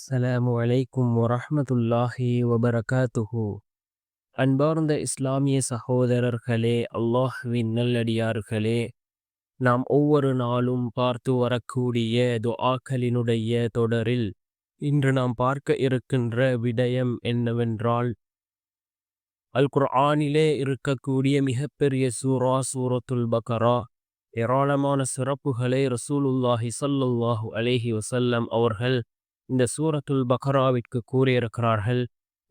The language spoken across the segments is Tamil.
அஸ்ஸலாமு அலைக்கும் வரஹ்மத்துல்லாஹி வபரகாத்துஹு. அன்பார்ந்த இஸ்லாமிய சகோதரர்களே அல்லாஹ்வின் நல்லடியார்களே நாம் ஒவ்வொரு நாளும் பார்த்து வரக்கூடிய துஆக்களினுடைய தொடரில் இன்று நாம் பார்க்க இருக்கின்ற விடயம் என்னவென்றால் அல் குர்ஆனிலே இருக்கக்கூடிய மிகப்பெரிய சூரா சூரத்துல் பகரா ஏராளமான சிறப்புகளை ரசூலுல்லாஹி சல்லுல்லாஹு அலேஹி வசல்லம் அவர்கள் இந்த சூரத்துல் பக்ராவிற்கு கூறியிருக்கிறார்கள்.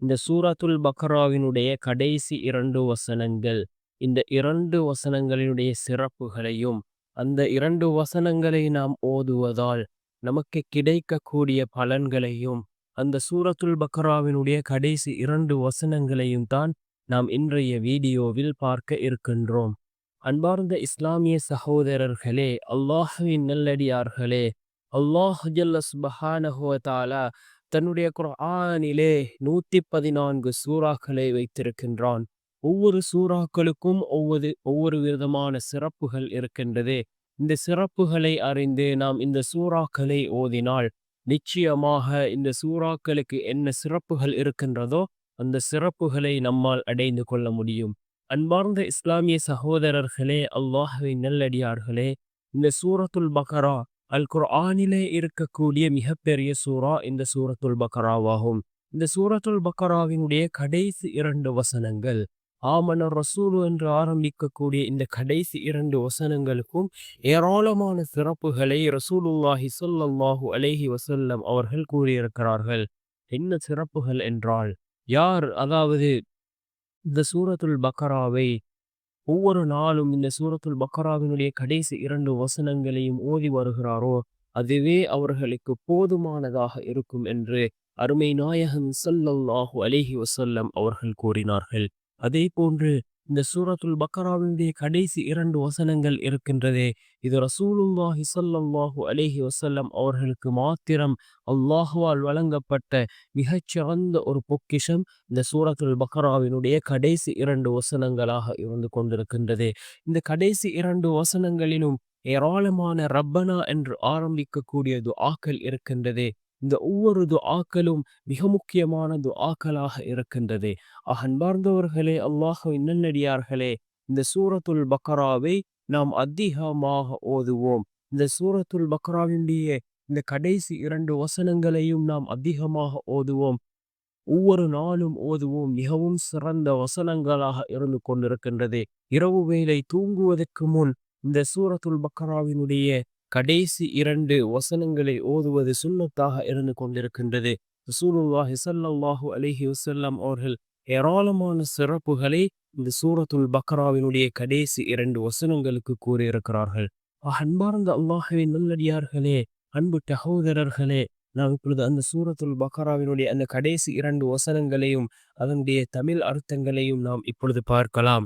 இந்த சூரத்துல் பக்ராவினுடைய கடைசி இரண்டு வசனங்கள் இந்த இரண்டு வசனங்களினுடைய சிறப்புகளையும் அந்த இரண்டு வசனங்களை நாம் ஓதுவதால் நமக்கு கிடைக்கக்கூடிய பலன்களையும் அந்த சூரத்துல் பக்ராவினுடைய கடைசி இரண்டு வசனங்களையும் தான் நாம் இன்றைய வீடியோவில் பார்க்க இருக்கின்றோம். அன்பார்ந்த இஸ்லாமிய சகோதரர்களே அல்லாஹுவின் நல்லடியார்களே அல்லாஹ் தன்னுடைய குரானிலே நூத்தி பதினான்கு சூறாக்களை வைத்திருக்கின்றான். ஒவ்வொரு சூறாக்களுக்கும் ஒவ்வொரு ஒவ்வொரு விதமான சிறப்புகள் இருக்கின்றது. இந்த சிறப்புகளை அறிந்து நாம் இந்த சூறாக்களை ஓதினால் நிச்சயமாக இந்த சூறாக்களுக்கு என்ன சிறப்புகள் இருக்கின்றதோ அந்த சிறப்புகளை நம்மால் அடைந்து கொள்ள முடியும். அன்பார்ந்த இஸ்லாமிய சகோதரர்களே அல்லாஹுவின் நல்லடியார்களே இந்த சூரத்துல் பக்கரா அல் குர்ஆனிலே இருக்கக்கூடிய மிகப்பெரிய சூரா இந்த சூரத்துல் பக்கராவாகும் இந்த சூரத்துல் பக்கராவினுடைய கடைசி இரண்டு வசனங்கள் ஆமன ரசூலு என்று ஆரம்பிக்கக்கூடிய இந்த கடைசி இரண்டு வசனங்களுக்கும் ஏராளமான சிறப்புகளை ரசூலுல்லாஹி சொல்லல்லாஹு அலேஹி வசல்லம் அவர்கள் கூறியிருக்கிறார்கள். என்ன சிறப்புகள் என்றால் யார் அதாவது இந்த சூரத்துல் பக்கராவை ஒவ்வொரு நாளும் இந்த சூரத்துல் பக்கராவினுடைய கடைசி இரண்டு வசனங்களையும் ஓதி வருகிறாரோ அதுவே அவர்களுக்கு போதுமானதாக இருக்கும் என்று அருமை நாயகன் சல்லல்லாஹு அலேஹி வசல்லம் அவர்கள் கூறினார்கள். அதே போன்று இந்த சூரத்துல் பக்கராவினுடைய கடைசி இரண்டு வசனங்கள் இருக்கின்றதே. இது ரசூலுல்லாஹி சல்லாஹூ அலேஹி வசல்லம் அவர்களுக்கு மாத்திரம் அல்லாஹுவால் வழங்கப்பட்ட மிகச்சிறந்த ஒரு பொக்கிஷம் இந்த சூரத்துல் பக்கராவினுடைய கடைசி இரண்டு வசனங்களாக இருந்து கொண்டிருக்கின்றது. இந்த கடைசி இரண்டு வசனங்களிலும் ஏராளமான ரப்பனா என்று ஆரம்பிக்கக்கூடிய துஆக்கள் இருக்கின்றது. இந்த ஒவ்வொரு துஆக்களும் மிக முக்கியமான துஆக்களாக இருக்கின்றது. அன்பார்ந்தவர்களே அல்லாஹுவின் இன்னடியார்களே இந்த சூரத்துல் பக்கராவை நாம் அதிகமாக ஓதுவோம். இந்த சூரத்துல் பக்கராவினுடைய இந்த கடைசி இரண்டு வசனங்களையும் நாம் அதிகமாக ஓதுவோம். ஒவ்வொரு நாளும் ஓதுவோம். மிகவும் சிறந்த வசனங்களாக இருந்து கொண்டிருக்கின்றது. இரவு வேலை தூங்குவதற்கு முன் இந்த சூரத்துல் பக்கராவினுடைய கடைசி இரண்டு வசனங்களை ஓதுவது சுண்ணத்தாக இருந்து கொண்டிருக்கின்றது. ரசூலுல்லாஹி ஸல்லல்லாஹு அலிஹி வசல்லாம் அவர்கள் ஏராளமான சிறப்புகளை இந்த சூரத்துல் பக்ராவினுடைய கடைசி இரண்டு வசனங்களுக்கு கூறியிருக்கிறார்கள். அன்பார்ந்த அல்லாஹுவின் நல்லடியார்களே அன்பு சகோதரர்களே நாம் இப்பொழுது அந்த சூரத்துல் பக்ராவினுடைய அந்த கடைசி இரண்டு வசனங்களையும் அதனுடைய தமிழ் அர்த்தங்களையும் நாம் இப்பொழுது பார்க்கலாம்.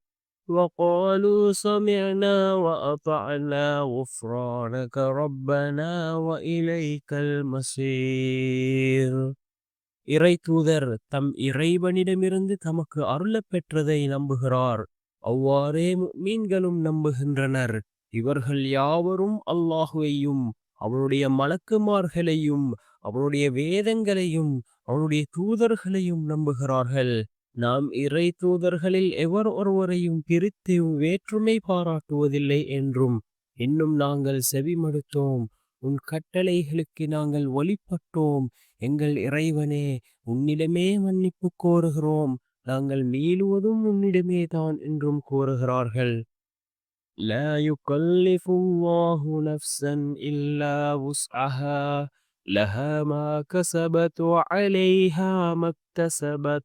وقالوا سمعنا وأطعنا غفرانك ربنا وإليك المصير இறை தூதர் தம் இறைவனிடமிருந்து தமக்கு அருளப் பெற்றதை நம்புகிறார் அவ்வாறே மீன்களும் நம்புகின்றனர் இவர்கள் யாவரும் அல்லாஹுவையும் அவனுடைய மலக்குமார்களையும் அவனுடைய வேதங்களையும் அவனுடைய தூதர்களையும் நம்புகிறார்கள் நாம் இறை தூதர்களில் எவர் ஒருவரையும் பிரித்து வேற்றுமை பாராட்டுவதில்லை என்றும் இன்னும் நாங்கள் செவிமடுத்தோம் உன் கட்டளைகளுக்கு நாங்கள் வழிபட்டோம் எங்கள் இறைவனே உன்னிடமே மன்னிப்பு கோருகிறோம் நாங்கள் மீளுவதும் உன்னிடமே தான் என்றும் கூறுகிறார்கள் لا يكلف الله نفسا إلا وسعها لها ما كسبت وعليها ما اكتسبت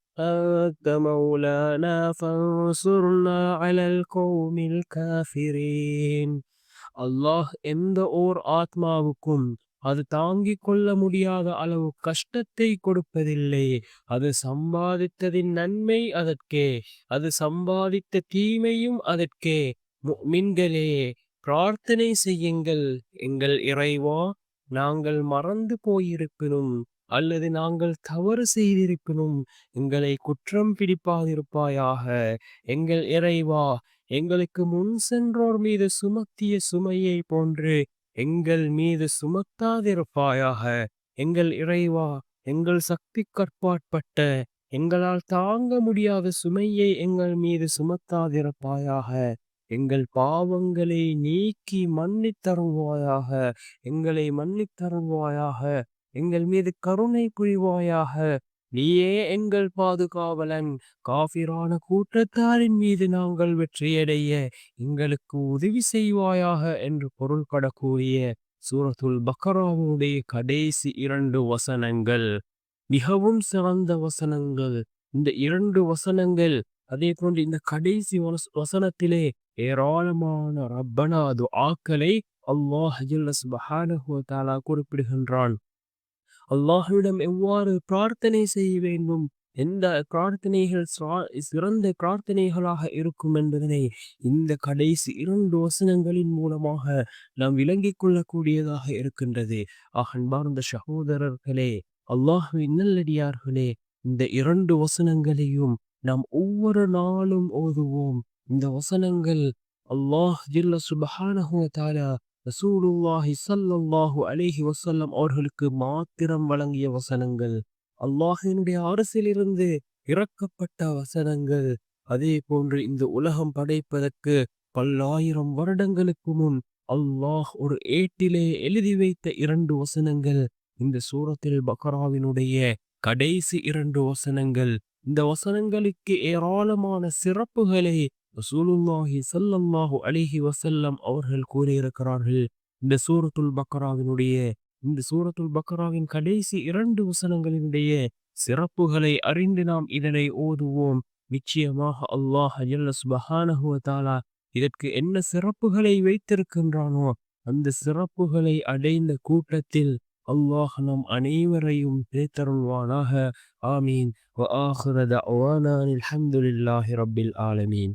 أنت مولانا فانصرنا على القوم الكافرين அல்லாஹ் எந்த ஓர் ஆத்மாவுக்கும் அது தாங்கிக் கொள்ள முடியாத அளவு கஷ்டத்தை கொடுப்பதில்லை அது சம்பாதித்ததின் நன்மை அதற்கே அது சம்பாதித்த தீமையும் அதற்கே மின்களே பிரார்த்தனை செய்யுங்கள் எங்கள் இறைவா நாங்கள் மறந்து போயிருப்பினும் அல்லது நாங்கள் தவறு செய்திருப்பினும் எங்களை குற்றம் பிடிப்பாதிருப்பாயாக. எங்கள் இறைவா எங்களுக்கு முன் சென்றோர் மீது சுமத்திய சுமையை போன்று எங்கள் மீது சுமத்தாதிருப்பாயாக. எங்கள் இறைவா எங்கள் சக்தி கற்பாட்பட்ட எங்களால் தாங்க முடியாத சுமையை எங்கள் மீது சுமத்தாதிருப்பாயாக. எங்கள் பாவங்களை நீக்கி மன்னித்தருவாயாக. எங்களை மன்னித்தருவாயாக. எங்கள் மீது கருணை புரிவாயாக. நீயே எங்கள் பாதுகாவலன். காபிரான கூட்டத்தாரின் மீது நாங்கள் வெற்றியடைய எங்களுக்கு உதவி செய்வாயாக என்று பொருள் கூறிய சூரத்துல் பக்கராவுடைய கடைசி இரண்டு வசனங்கள். மிகவும் சிறந்த வசனங்கள். இந்த இரண்டு வசனங்கள் அதே போன்று இந்த கடைசி வசனத்திலே ஏராளமான ரப்பனாது ஆக்களை அல்லாஹ் குறிப்பிடுகின்றான். அல்லாஹுவிடம் எவ்வாறு பிரார்த்தனை செய்ய வேண்டும்? எந்த பிரார்த்தனைகள் சிறந்த பிரார்த்தனைகளாக இருக்கும் என்பதனை இந்த கடைசி இரண்டு வசனங்களின் மூலமாக நாம் விளங்கிக் கொள்ளக்கூடியதாக இருக்கின்றது. அகன்பார்ந்த சகோதரர்களே அல்லாஹுவின் நல்லடியார்களே இந்த இரண்டு வசனங்களையும் நாம் ஒவ்வொரு நாளும் ஓதுவோம். இந்த வசனங்கள் அல்லாஹ் ஜில்ல சுபஹானஹு தாலா ரசூலுல்லாஹி சல்லாஹு அலேஹி வசல்லம் அவர்களுக்கு மாத்திரம் வழங்கிய வசனங்கள் அல்லாஹினுடைய அரசிலிருந்து இறக்கப்பட்ட வசனங்கள். அதே போன்று இந்த உலகம் படைப்பதற்கு பல்லாயிரம் வருடங்களுக்கு முன் அல்லாஹ் ஒரு ஏட்டிலே எழுதி வைத்த இரண்டு வசனங்கள் இந்த சூரத்தில் பக்ராவினுடைய கடைசி இரண்டு வசனங்கள். இந்த வசனங்களுக்கு ஏராளமான சிறப்புகளை ரசூலுல்லாஹி சல்லல்லாஹு அலிஹி வசல்லம் அவர்கள் கூறியிருக்கிறார்கள் இந்த சூரத்துல் பக்ராவினுடைய இந்த சூரத்துல் பக்ராவின் கடைசி இரண்டு வசனங்களினுடைய சிறப்புகளை அறிந்து நாம் இதனை ஓதுவோம். நிச்சயமாக அல்லாஹ் சுபஹானஹுவத்தாலா இதற்கு என்ன சிறப்புகளை வைத்திருக்கின்றானோ அந்த சிறப்புகளை அடைந்த கூட்டத்தில் அல்லாஹ் நம் அனைவரையும் பேத்தருள்வானாக ஆமீன். வ ஆலமீன்.